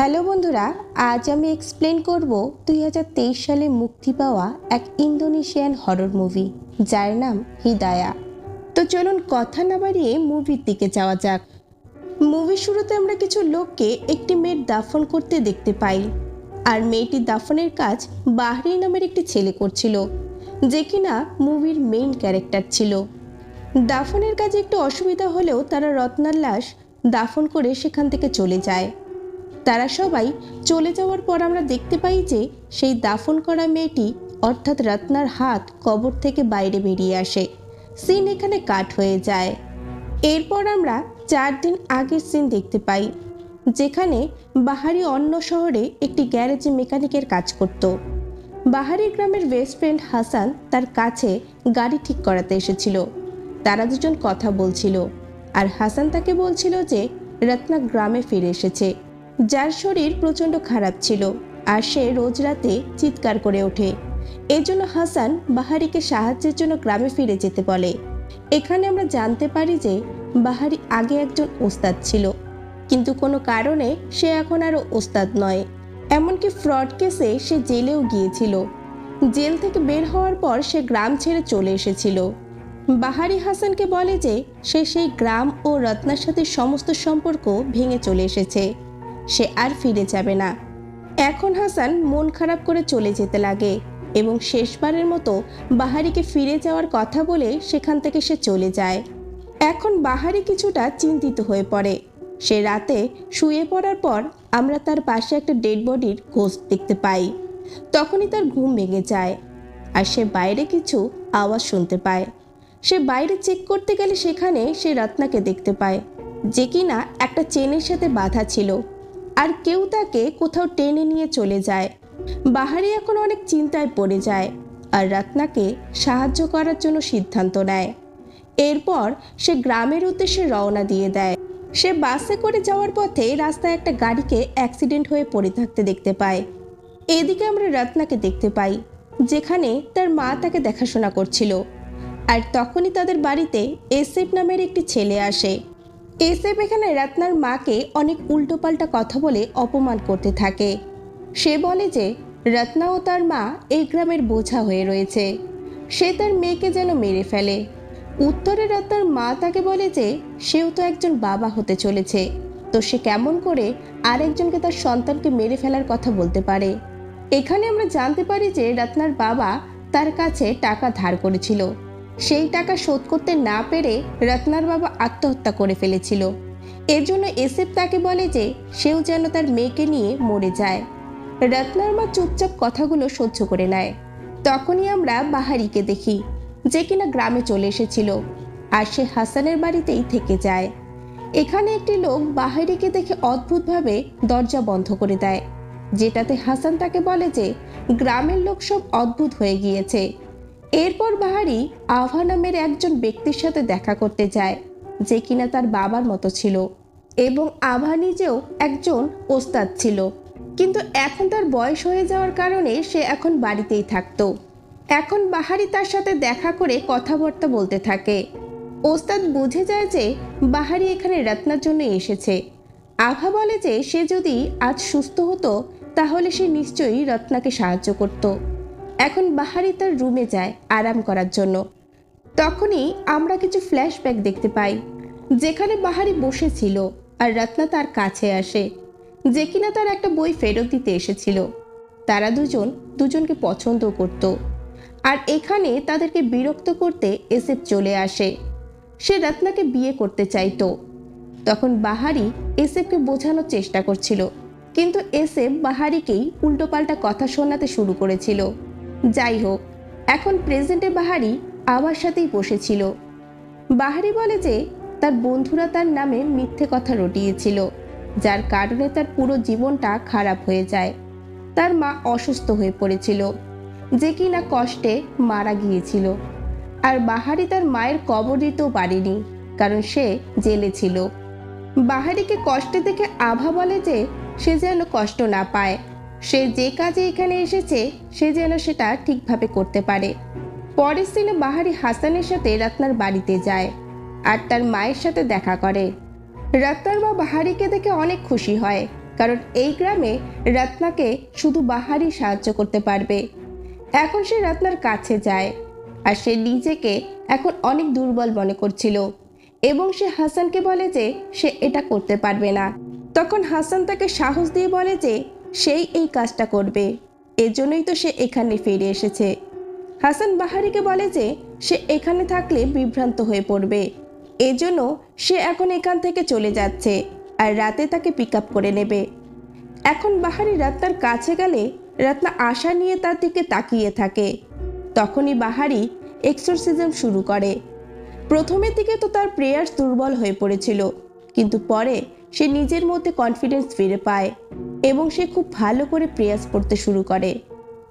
Hello বন্ধুরা, আজ আমি এক্সপ্লেন করব দুই হাজার তেইশ সালে মুক্তি পাওয়া এক ইন্দোনেশিয়ান হরর মুভি যার নাম হিদায়া। তো চলুন কথা না বাড়িয়ে মুভির দিকে যাওয়া যাক। মুভির শুরুতে আমরা কিছু লোককে একটি মেয়ের দাফন করতে দেখতে পাই। আর মেয়েটির দাফনের কাজ বাহরি নামের একটি ছেলে করছিল, যে কিনা মুভির মেইন ক্যারেক্টার ছিল। দাফনের কাজে একটু অসুবিধা হলেও তারা রত্নার লাশ দাফন করে সেখান থেকে চলে যায়। তারা সবাই চলে যাওয়ার পর আমরা দেখতে পাই যে সেই দাফন করা মেয়েটি অর্থাৎ রত্নার হাত কবর থেকে বাইরে বেরিয়ে আসে। সিন এখানে কাট হয়ে যায়। এরপর আমরা চার দিন আগের সিন দেখতে পাই, যেখানে বাহারি অন্য শহরে একটি গ্যারেজে মেকানিকের কাজ করত। বাহারি গ্রামের বেস্ট ফ্রেন্ড হাসান তার কাছে গাড়ি ঠিক করাতে এসেছিল। তারা দুজন কথা বলছিল, আর হাসান তাকে বলছিল যে রত্না গ্রামে ফিরে এসেছে। যার শরীর প্রচণ্ড খারাপ ছিল আর সে রোজ রাতে চিৎকার করে ওঠে। এজন্য হাসান বাহারিকে সাহায্যের জন্য গ্রামে ফিরে যেতে বলে। এখানে আমরা জানতে পারি যে বাহারি আগে একজন ওস্তাদ ছিল, কিন্তু কোনো কারণে সে এখন আরও ওস্তাদ নয়। এমনকি ফ্রড কেসে সে জেলেও গিয়েছিল। জেল থেকে বের হওয়ার পর সে গ্রাম ছেড়ে চলে এসেছিল। বাহারি হাসানকে বলে যে সে সেই গ্রাম ও রত্নার সাথে সমস্ত সম্পর্ক ভেঙে চলে এসেছে। সে আর ফিরে যাবে না। এখন হাসান মন খারাপ করে চলে যেতে লাগে এবং শেষবারের মতো বাহারিকে ফিরে যাওয়ার কথা বলে সেখান থেকে সে চলে যায়। এখন বাহারি কিছুটা চিন্তিত হয়ে পড়ে। সে রাতে শুয়ে পড়ার পর আমরা তার পাশে একটা ডেড বডির খোঁজ দেখতে পাই। তখনই তার ঘুম ভেঙে যায় আর সে বাইরে কিছু আওয়াজ শুনতে পায়। সে বাইরে চেক করতে গেলে সেখানে সে রত্নাকে দেখতে পায়, যে কিনা একটা চেনের সাথে বাঁধা ছিল। আর কেউ তাকে কোথাও টেনে নিয়ে চলে যায়। বাহারি এখন অনেক চিন্তায় পড়ে যায় আর রত্নাকে সাহায্য করার জন্য সিদ্ধান্ত নেয়। এরপর সে গ্রামের উদ্দেশ্যে রওনা দিয়ে দেয়। সে বাসে করে যাওয়ার পথে রাস্তায় একটা গাড়িকে অ্যাক্সিডেন্ট হয়ে পড়ে থাকতে দেখতে পায়। এদিকে আমরা রত্নাকে দেখতে পাই, যেখানে তার মা তাকে দেখাশোনা করছিল। আর তখনই তাদের বাড়িতে এসএফ নামের একটি ছেলে আসে। এসএফ এখানে রত্নার মাকে অনেক উল্টোপাল্টা কথা বলে অপমান করতে থাকে। সে বলে যে, রত্না ও তার মা এই গ্রামের বোঝা হয়ে রয়েছে। সে তার মেয়েকে যেন মেরে ফেলে। উত্তরে রত্নার মা তাকে বলে যে, সেও তো একজন বাবা হতে চলেছে। তো সে কেমন করে আরেকজনকে তার সন্তানকে মেরে ফেলার কথা বলতে পারে? এখানে আমরা জানতে পারি যে, রত্নার বাবা তার কাছে টাকা ধার করেছিল। সেই টাকা শোধ করতে না পেরে রত্নার বাবা আত্মহত্যা করে ফেলেছিল। এর জন্য এসএফ তাকে বলে যে, সেও যেন তার মেয়েকে নিয়ে মরে যায়। রত্নার মা চুপচাপ কথাগুলো সহ্য করে নেয়। তখনই আমরা বাহারিকে দেখি, যে কিনা গ্রামে চলে এসেছিল আর সে হাসানের বাড়িতেই থেকে যায়। এখানে একটি লোক বাহারিকে দেখে অদ্ভুতভাবে দরজা বন্ধ করে দেয়, যেটাতে হাসান তাকে বলে যে, গ্রামের লোক সব অদ্ভুত হয়ে গিয়েছে। এরপর বাহারি আভা নামের একজন ব্যক্তির সাথে দেখা করতে যায়, যে কিনা তার বাবার মতো ছিল এবং আভা নিজেও একজন ওস্তাদ ছিল। কিন্তু এখন তার বয়স হয়ে যাওয়ার কারণে সে এখন বাড়িতেই থাকতো। এখন বাহারি তার সাথে দেখা করে কথাবার্তা বলতে থাকে। ওস্তাদ বুঝে যায় যে বাহারি এখানে রত্নার জন্য এসেছে। আভা বলে যে সে যদি আজ সুস্থ হতো, তাহলে সে নিশ্চয়ই রত্নাকে সাহায্য করত। এখন বাহারি তার রুমে যায় আরাম করার জন্য। তখনই আমরা কিছু ফ্ল্যাশব্যাক দেখতে পাই, যেখানে বাহারি বসেছিল আর রত্না তার কাছে আসে, যে কিনা তার একটা বই ফেরত দিতে এসেছিল। তারা দুজন দুজনকে পছন্দ করত আর এখানে তাদেরকে বিরক্ত করতে এসেফ চলে আসে। সে রত্নাকে বিয়ে করতে চাইতো। তখন বাহারি এসএফকে বোঝানোর চেষ্টা করছিল, কিন্তু এসএফ বাহারিকেই উল্টোপাল্টা কথা শোনাতে শুরু করেছিল। যাই হোক, এখন প্রেজেন্টে বাহারি আবার সাথেই বসেছিল। বাহারি বলে যে, তার বন্ধুরা তার নামে মিথ্যে কথা রটিয়েছিল, যার কারণে তার পুরো জীবনটা খারাপ হয়ে যায়। তার মা অসুস্থ হয়ে পড়েছিল, যে কিনা কষ্টে মারা গিয়েছিল। আর বাহারি তার মায়ের কবর দিতেও পারেনি, কারণ সে জেলে ছিল। বাহারিকে কষ্টে দেখে আভা বলে যে, সে যেন কষ্ট না পায়। সে যে কাজে এখানে এসেছে, সে যেন সেটা ঠিকভাবে করতে পারে। পরের দিনে বাহারি হাসানের সাথে রত্নার বাড়িতে যায় আর তার মায়ের সাথে দেখা করে। রত্নার মা বাহারিকে দেখে অনেক খুশি হয়, কারণ এই গ্রামে রত্নাকে শুধু বাহারি সাহায্য করতে পারবে। এখন সে রত্নার কাছে যায় আর সে নিজেকে এখন অনেক দুর্বল মনে করছিল এবং সে হাসানকে বলে যে সে এটা করতে পারবে না। তখন হাসান তাকে সাহস দিয়ে বলে যে সেই এই কাজটা করবে। এজন্যই তো সে এখানে ফিরে এসেছে। হাসান বাহারিকে বলে যে, সে এখানে থাকলে বিভ্রান্ত হয়ে পড়বে। এজন্য সে এখন এখান থেকে চলে যাচ্ছে আর রাতে তাকে পিক করে নেবে। এখন বাহারি রাত্নার কাছে গেলে রাত্না আশা নিয়ে তার দিকে তাকিয়ে থাকে। তখনই বাহারি এক্সোরসিজম শুরু করে। প্রথমের দিকে তো তার প্রেয়ার্স দুর্বল হয়ে পড়েছিল। কিন্তু পরে সে নিজের মধ্যে কনফিডেন্স ফিরে পায় এবং সে খুব ভালো করে প্রেয়ার্স পড়তে শুরু করে।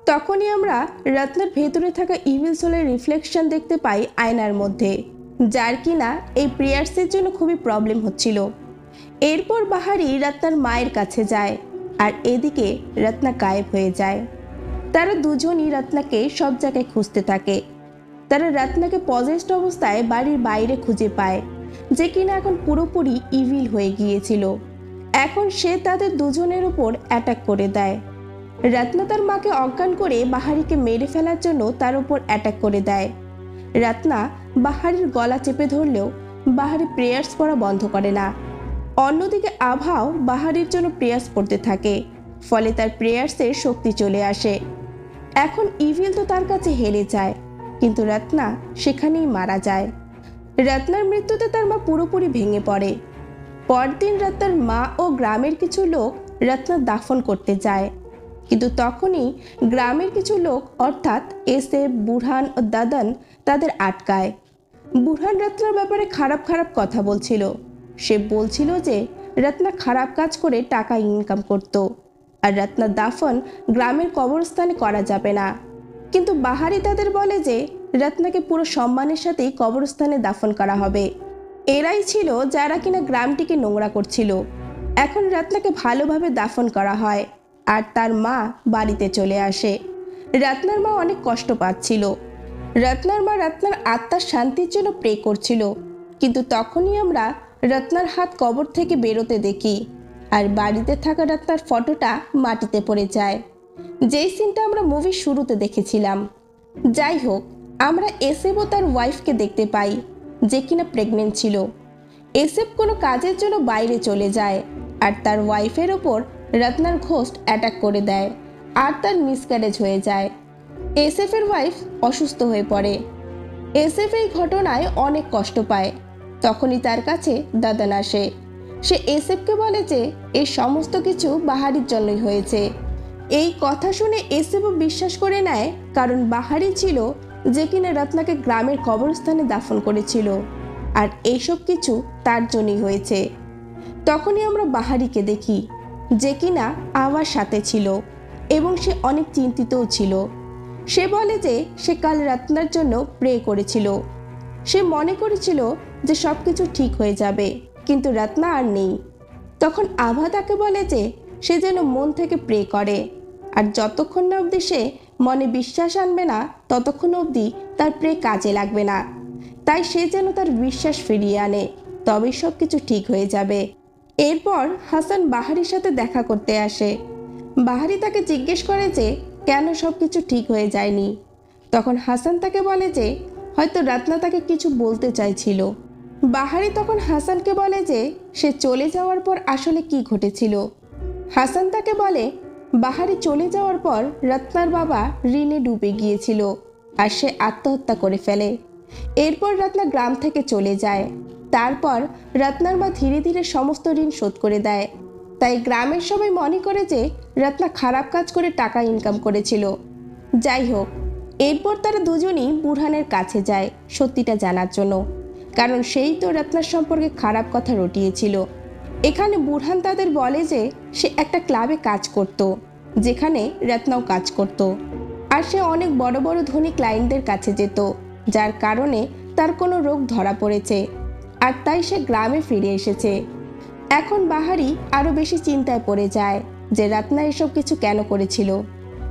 তখনই আমরা রত্নের ভেতরে থাকা ইভিল সোলের রিফ্লেকশন দেখতে পাই আয়নার মধ্যে, যার কিনা এই প্রেয়ার্সের জন্য খুবই প্রবলেম হচ্ছিল। এরপর বাহারি রত্নার মায়ের কাছে যায় আর এদিকে রত্না গায়েব হয়ে যায়। তারা দুজনই রত্নাকে সব জায়গায় খুঁজতে থাকে। তারা রত্নাকে পজেস্ট অবস্থায় বাড়ির বাইরে খুঁজে পায়। যে কিনা এখন পুরোপুরি ইভিল হয়ে গিয়েছিল। এখন সে তাদের দুজনের উপর অ্যাটাক করে দেয়। রত্না তার মাকে অজ্ঞান করে বাহারিকে মেরে ফেলার জন্য তার উপর অ্যাটাক করে দেয়। রত্না বাহারির গলা চেপে ধরলেও বাহারি প্রেয়ার্স পড়া বন্ধ করে না। অন্যদিকে আভাও বাহারির জন্য প্রেয়ার্স পড়তে থাকে, ফলে তার প্রেয়ার্সের শক্তি চলে আসে। এখন ইভিল তো তার কাছে হেরে যায়, কিন্তু রত্না সেখানেই মারা যায়। রত্নার মৃত্যুতে তার মা পুরোপুরি ভেঙে পড়ে। পরদিন রত্নার মা ও গ্রামের কিছু লোক রত্না দাফন করতে যায়। কিন্তু তখনই গ্রামের কিছু লোক, অর্থাৎ এসে বুরহান ও দাদন, তাদের আটকায়। বুরহান রত্নার ব্যাপারে খারাপ খারাপ কথা বলছিল। সে বলছিল যে, রত্না খারাপ কাজ করে টাকা ইনকাম করত। আর রত্না দাফন গ্রামের কবরস্থানে করা যাবে না। কিন্তু বাহারি তাদের বলে যে রত্নাকে পুরো সম্মানের সাথেই কবরস্থানে দাফন করা হবে। এরাই ছিল যারা কিনা গ্রামটিকে নোংরা করছিল। এখন রত্নাকে ভালোভাবে দাফন করা হয় আর তার মা বাড়িতে চলে আসে। রত্নার মা অনেক কষ্ট পাচ্ছিল। রত্নার মা রত্নার আত্মার শান্তির জন্য প্রে করছিল। কিন্তু তখনই আমরা রত্নার হাত কবর থেকে বেরোতে দেখি আর বাড়িতে থাকা রত্নার ফটোটা মাটিতে পড়ে যায়। যেই সিনটা আমরা মুভির শুরুতে দেখেছিলাম। যাই হোক আমরা এসএফ ও তার ওয়াইফকে দেখতে পাই, যে কিনা প্রেগনেন্ট ছিল। এসএফ কোনো কাজের জন্য বাইরে চলে যায় আর তার ওয়াইফের ওপর রত্নার ঘোস্ট অ্যাটাক করে দেয় আর তার মিসক্যারেজ হয়ে যায়। এসএফের ওয়াইফ অসুস্থ হয়ে পড়ে। এসএফ এই ঘটনায় অনেক কষ্ট পায়। তখনই তার কাছে দাদান আসে। সে এসএফকে বলে যে এই সমস্ত কিছু বাহারির জন্যই হয়েছে। এই কথা শুনে এসএফও বিশ্বাস করে নেয়, কারণ বাহারি ছিল যে কিনা রত্নাকে গ্রামের কবরস্থানে দাফন করেছিল। আর এইসব কিছু তার জন্যই হয়েছে। তখনই আমরা বাহারিকে দেখি, যে কিনা আওয়ার সাথে ছিল এবং সে অনেক চিন্তিতও ছিল। সে বলে যে সে কাল রত্নার জন্য প্রে করেছিল। সে মনে করেছিল যে সব কিছু ঠিক হয়ে যাবে, কিন্তু রত্না আর নেই। তখন আভা তাকে বলে যে সে যেন মন থেকে প্রে করে। আর যতক্ষণ না অবধি সে মনে বিশ্বাস আনবে না, ততক্ষণ অবধি তার প্রে কাজে লাগবে না। তাই সে যেন তার বিশ্বাস ফিরিয়ে আনে, তবেই সব কিছু ঠিক হয়ে যাবে। এরপর হাসান বাহারির সাথে দেখা করতে আসে। বাহারি তাকে জিজ্ঞেস করে যে, কেন সব কিছু ঠিক হয়ে যায়নি? তখন হাসান তাকে বলে যে, হয়তো রাতনা তাকে কিছু বলতে চাইছিল। বাহারি তখন হাসানকে বলে যে, সে চলে যাওয়ার পর আসলে কি ঘটেছিল? হাসান তাকে বলে বাহারি চলে যাওয়ার পর রত্নার বাবা ঋণে ডুবে গিয়েছিল আর সে আত্মহত্যা করে ফেলে। এরপর রত্না গ্রাম থেকে চলে যায়। তারপর রত্নার মা ধীরে ধীরে সমস্ত ঋণ শোধ করে দেয়। তাই গ্রামের সবাই মনে করে যে রত্না খারাপ কাজ করে টাকা ইনকাম করেছিল। যাই হোক, এরপর তারা দুজনই বুরহানের কাছে যায় সত্যিটা জানার জন্য। কারণ সেই তো রত্নার সম্পর্কে খারাপ কথা রটিয়েছিল। এখানে বুরহান তাদের বলে যে সে একটা ক্লাবে কাজ করত, যেখানে রত্নাও কাজ করত। আর সে অনেক বড় বড় ধনী ক্লায়েন্টদের কাছে যেত, যার কারণে তার কোনো রোগ ধরা পড়েছে। আর তাই সে গ্রামে ফিরে এসেছে। এখন বাহারি আরও বেশি চিন্তায় পড়ে যায় যে রত্না এসব কিছু কেন করেছিল।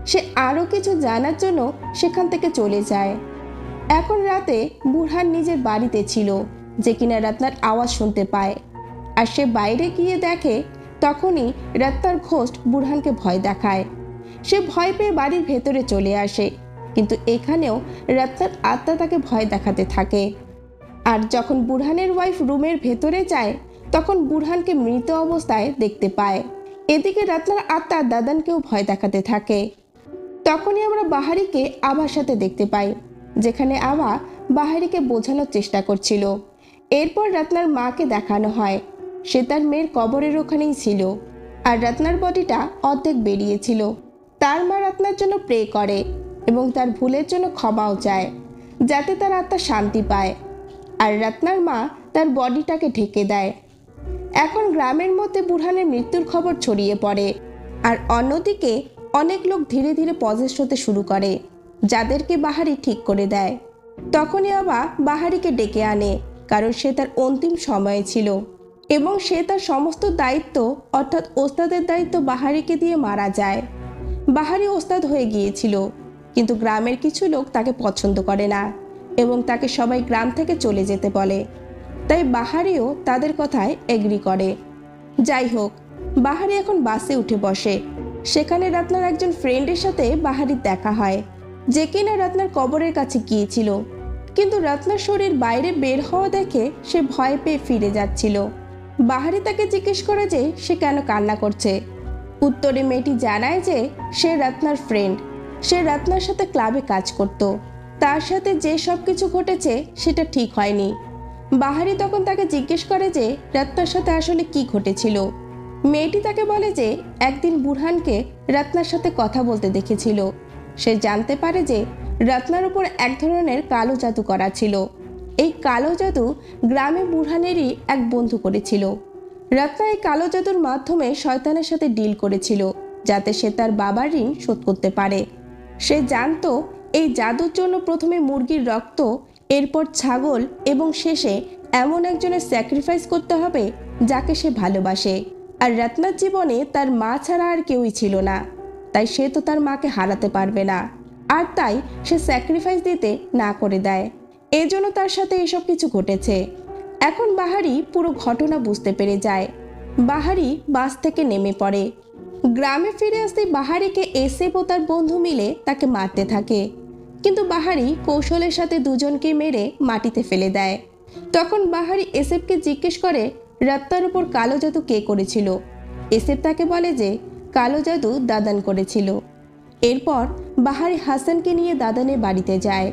সে আরও কিছু জানার জন্য সেখান থেকে চলে যায়। এখন রাতে বুরহান নিজের বাড়িতে ছিল, যে কিনা রত্নার আওয়াজ শুনতে পায়। আর সে বাইরে গিয়ে দেখে, তখনই রাত্তার ঘোষ্ট বুরহানকে ভয় দেখায়। সে ভয় পেয়ে বাড়ির ভেতরে চলে আসে, কিন্তু এখানেও রাত্তার আত্মা তাকে ভয় দেখাতে থাকে। আর যখন বুরহানের ওয়াইফ রুমের ভেতরে যায়, তখন বুরহানকে মৃত অবস্থায় দেখতে পায়। এদিকে রাত্নার আত্মা দাদানকেও ভয় দেখাতে থাকে। তখনই আমরা বাহারিকে আবার সাথে দেখতে পাই, যেখানে আবা বাহারিকে বোঝানোর চেষ্টা করছিল। এরপর রত্নার মাকে দেখানো হয়। সে তার মেয়ের কবরের ওখানেই ছিল। আর রত্নার বডিটা অর্ধেক বেরিয়েছিল। তার মা রত্নার জন্য প্রে করে এবং তার ভুলের জন্য ক্ষমাও চায়, যাতে তার আত্মা শান্তি পায়। আর রত্নার মা তার বডিটাকে ঢেকে দেয়। এখন গ্রামের মধ্যে বুরহানের মৃত্যুর খবর ছড়িয়ে পড়ে। আর অন্যদিকে অনেক লোক ধীরে ধীরে পজেস্ট হতে শুরু করে, যাদেরকে বাহারি ঠিক করে দেয়। তখনই আবার বাহারিকে ডেকে আনে, কারণ সে তার অন্তিম সময়ে ছিল। এবং সে তার সমস্ত দায়িত্ব, অর্থাৎ ওস্তাদের দায়িত্ব বাহারিকে দিয়ে মারা যায়। বাহারি ওস্তাদ হয়ে গিয়েছিল, কিন্তু গ্রামের কিছু লোক তাকে পছন্দ করে না এবং তাকে সবাই গ্রাম থেকে চলে যেতে বলে। তাই বাহারিও তাদের কথায় এগ্রি করে। যাই হোক, বাহারি এখন বাসে উঠে বসে। সেখানে রাতনার একজন ফ্রেন্ডের সাথে বাহারির দেখা হয়, যে কিনা রাতনার কবরের কাছে গিয়েছিল। কিন্তু রত্নার শরীর বাইরে বের হওয়া দেখে সে ভয় পেয়ে ফিরে যাচ্ছিল। বাহারি তাকে জিজ্ঞেস করে যে সে কেন কান্না করছে। উত্তরে মেয়েটি জানায় যে সে রত্নার ফ্রেন্ড সে রত্নার সাথে ক্লাবে কাজ করত। তার সাথে যে সব কিছু ঘটেছে সেটা ঠিক হয়নি। বাহারি তখন তাকে জিজ্ঞেস করে যে রত্নার সাথে আসলে কি ঘটেছিল। মেয়েটি তাকে বলে যে একদিন বুরহানকে রত্নার সাথে কথা বলতে দেখেছিল। সে জানতে পারে যে রত্নার উপর এক ধরনের কালো জাদু করা ছিল। এই কালো জাদু গ্রামে বুরহানেরই এক বন্ধু করেছিল। রত্না এই কালো জাদুর মাধ্যমে শয়তানের সাথে ডিল করেছিল, যাতে সে তার বাবার ঋণ শোধ করতে পারে। সে জানতো এই জাদুর জন্য প্রথমে মুরগির রক্ত, এরপর ছাগল এবং শেষে এমন একজনের স্যাক্রিফাইস করতে হবে যাকে সে ভালোবাসে। আর রত্নার জীবনে তার মা ছাড়া আর কেউই ছিল না, তাই সে তো তার মাকে হারাতে পারবে না। আর তাই সে স্যাক্রিফাইস দিতে না করে দেয়। এজন্য তার সাথে এসব কিছু ঘটেছে। এখন বাহারি পুরো ঘটনা বুঝতে পেরে যায়। বাহারি বাস থেকে নেমে পড়ে। গ্রামে ফিরে আসতে বাহারিকে এসেপ ও তার বন্ধু মিলে তাকে মারতে থাকে। কিন্তু বাহারি কৌশলের সাথে দুজনকে মেরে মাটিতে ফেলে দেয়। তখন বাহারি এসেপকে জিজ্ঞেস করে, রাত্তার উপর কালো জাদু কে করেছিল? এসেপ তাকে বলে যে, কালো জাদু দাদান করেছিল। এরপর বাহারি হাসানকে নিয়ে দাদানের বাড়িতে যায়।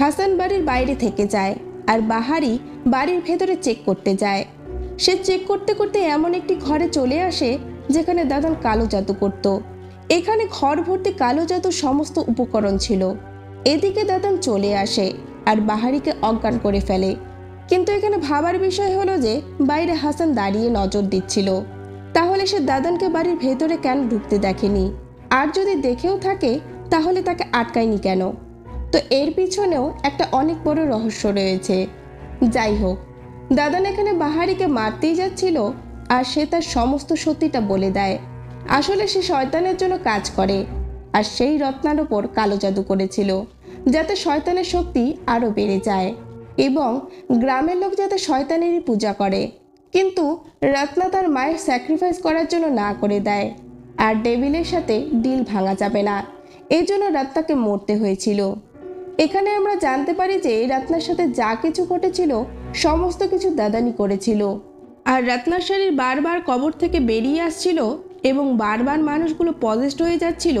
হাসান বাড়ির বাইরে থেকে যায় আর বাহারি বাড়ির ভেতরে চেক করতে যায়। সে চেক করতে করতে এমন একটি ঘরে চলে আসে যেখানে দাদান কালো জাদু করত। এখানে ঘর ভর্তি কালো জাদুর সমস্ত উপকরণ ছিল। এদিকে দাদান চলে আসে আর বাহারিকে অজ্ঞান করে ফেলে। কিন্তু এখানে ভাবার বিষয় হলো যে, বাইরে হাসান দাঁড়িয়ে নজর দিচ্ছিল। তাহলে সে দাদানকে বাড়ির ভেতরে কেন ঢুকতে দেখেনি? আর যদি দেখেও থাকে, তাহলে তাকে আটকায়নি কেন? তো এর পিছনেও একটা অনেক বড় রহস্য রয়েছে। যাই হোক, দাদান এখানে বাহারিকে মারতেই যাচ্ছিল আর সে তার সমস্ত সত্যিটা বলে দেয়। আসলে সে শয়তানের জন্য কাজ করে আর সেই রত্নার ওপর কালো জাদু করেছিল, যাতে শয়তানের শক্তি আরও বেড়ে যায় এবং গ্রামের লোক যাতে শয়তানেরই পূজা করে। কিন্তু রত্না তার মায়ের স্যাক্রিফাইস করার জন্য না করে দেয় আর ডেভিলের সাথে ডিল ভাঙা যাবে না। এই জন্য রত্নাকে মরতে হয়েছিল। এখানে আমরা জানতে পারি যে রত্নার সাথে যা কিছু ঘটেছিল, সমস্ত কিছু দাদানি করেছিল। আর রত্নার শরীর বারবার কবর থেকে বেরিয়ে আসছিল এবং বারবার মানুষগুলো পজেস্ট হয়ে যাচ্ছিল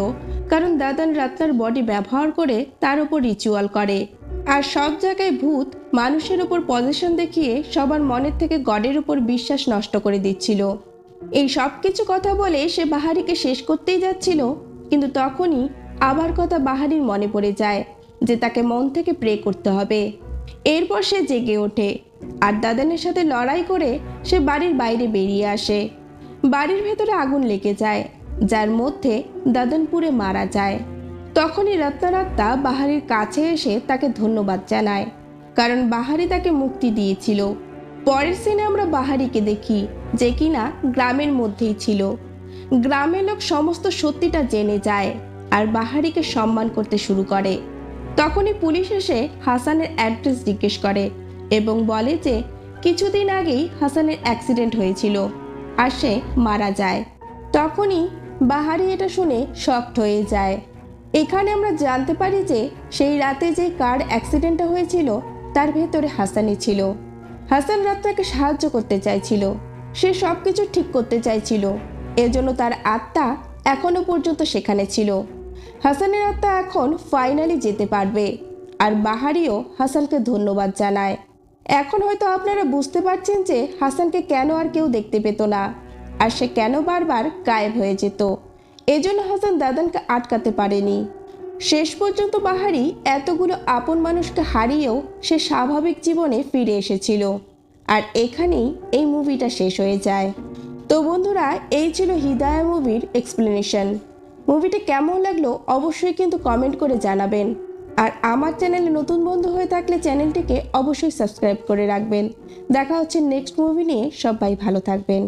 কারণ দাদান রত্নার বডি ব্যবহার করে তার উপর রিচুয়াল করে। আর সব জায়গায় ভূত মানুষের উপর পজিশন দেখিয়ে সবার মনের থেকে গডের উপর বিশ্বাস নষ্ট করে দিচ্ছিল। এই সব কিছু কথা বলে সে বাহারিকে শেষ করতেই যাচ্ছিল, কিন্তু তখনই আবার কথা বাহারির মনে পড়ে যায়। যে তাকে মন থেকে প্রে করতে হবে। এরপর সে জেগে ওঠে আর দাদানের সাথে লড়াই করে সে বাড়ির বাইরে বেরিয়ে আসে। বাড়ির ভেতরে আগুন লেগে যায়, যার মধ্যে দাদন মারা যায়। তখনই রত্নারাত্মা বাহারির কাছে এসে তাকে ধন্যবাদ জানায়, কারণ বাহারি তাকে মুক্তি দিয়েছিল। পরের সিনে আমরা বাহারিকে দেখি যে কিনা গ্রামের মধ্যেই ছিল। গ্রামের লোক সমস্ত সত্যিটা জেনে যায় আর বাহারিকে সম্মান করতে শুরু করে। তখনই পুলিশ এসে হাসানের অ্যাড্রেস জিজ্ঞেস করে এবং বলে যে কিছুদিন আগেই হাসানের অ্যাক্সিডেন্ট হয়েছিল আর সে মারা যায়। তখনই বাহারি এটা শুনে শকড হয়ে যায়। এখানে আমরা জানতে পারি যে সেই রাতে যে কার অ্যাক্সিডেন্টটা হয়েছিল, তার ভেতরে হাসানি ছিল। হাসান রাত্রাকে সাহায্য করতে চাইছিল। সে সব কিছু ঠিক করতে চাইছিল। এজন্য তার আত্মা এখনও পর্যন্ত সেখানে ছিল। হাসানের আত্মা এখন ফাইনালি যেতে পারবে। আর বাহারিও হাসানকে ধন্যবাদ জানায়। এখন হয়তো আপনারা বুঝতে পারছেন যে হাসানকে কেন আর কেউ দেখতে পেত না, আর সে কেন বারবার গায়েব হয়ে যেত। এজন্য হাসান দাদানকে আটকাতে পারেনি। শেষ পর্যন্ত বাহারি এতগুলো আপন মানুষকে হারিয়েও সে স্বাভাবিক জীবনে ফিরে এসেছিল। আর এখানেই এই মুভিটা শেষ হয়ে যায়। তো বন্ধুরা, এই ছিল হিদায়া মুভির এক্সপ্লেনেশন মুভিটা কেমন লাগল অবশ্যই কিন্তু কমেন্ট করে জানাবেন। আর আমার চ্যানেলে নতুন বন্ধু হয়ে থাকলে চ্যানেলটিকে অবশ্যই সাবস্ক্রাইব করে রাখবেন। দেখা হচ্ছে নেক্সট মুভি নিয়ে সবাই ভালো থাকবেন।